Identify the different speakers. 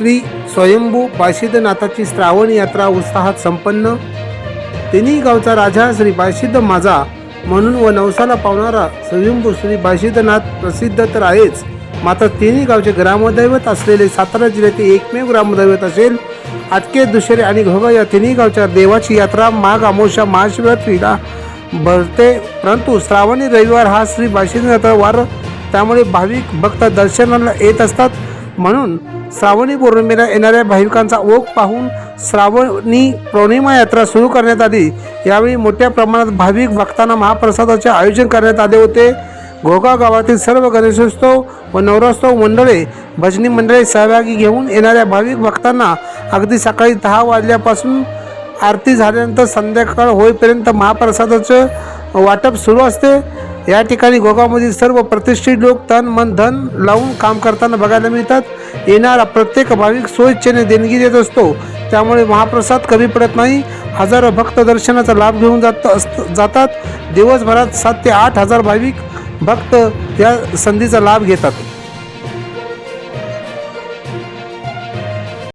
Speaker 1: श्री स्वयंभू बाशिदनाथाची श्रावण यात्रा उत्साहात संपन्न. तिन्ही गावचा राजा श्री बाळसिद्ध माझा म्हणून व नवसाला पावणारा स्वयंभू श्री बाळसिद्धनाथ प्रसिद्ध तर आहेच. मात्र तिन्ही गावचे ग्रामदैवत असलेले सातारा जिल्ह्यातील एकमेव ग्रामदैवत असेल आटके दुसरे आणि घोगा या तिन्ही गावच्या देवाची यात्रा माघ अमोशा महाशिवरात्रीला भरते. परंतु श्रावणी रविवार हा श्री बाळसिद्धनाथ वार त्यामुळे भाविक भक्त दर्शनाला येत असतात. म्हणून श्रावणी पौर्णिमेला येणाऱ्या भाविकांचा ओघ पाहून श्रावणी पौर्णिमा यात्रा सुरू करण्यात आली. यावेळी मोठ्या प्रमाणात भाविक भक्तांना महाप्रसादाचे आयोजन करण्यात आले होते. घोगा गावातील सर्व गणेशोत्सव व नवरोत्सव मंडळे भजनी मंडळे सहभागी घेऊन येणाऱ्या भाविक भक्तांना अगदी सकाळी दहा वाजल्यापासून आरती झाल्यानंतर संध्याकाळ होईपर्यंत महाप्रसादाचं वाटप सुरू असते. या ठिकाणी गोगावमधील सर्व प्रतिष्ठित लोक तन मन धन लावून काम करताना बघायला मिळतात. येणारा प्रत्येक भाविक स्वइच्छेने देणगी देत असतो. त्यामुळे महाप्रसाद कमी पडत नाही. हजारो भक्त दर्शनाचा लाभ घेऊन जात असत जातात. दिवसभरात सात ते आठ हजार भाविक भक्त या संधीचा लाभ घेतात.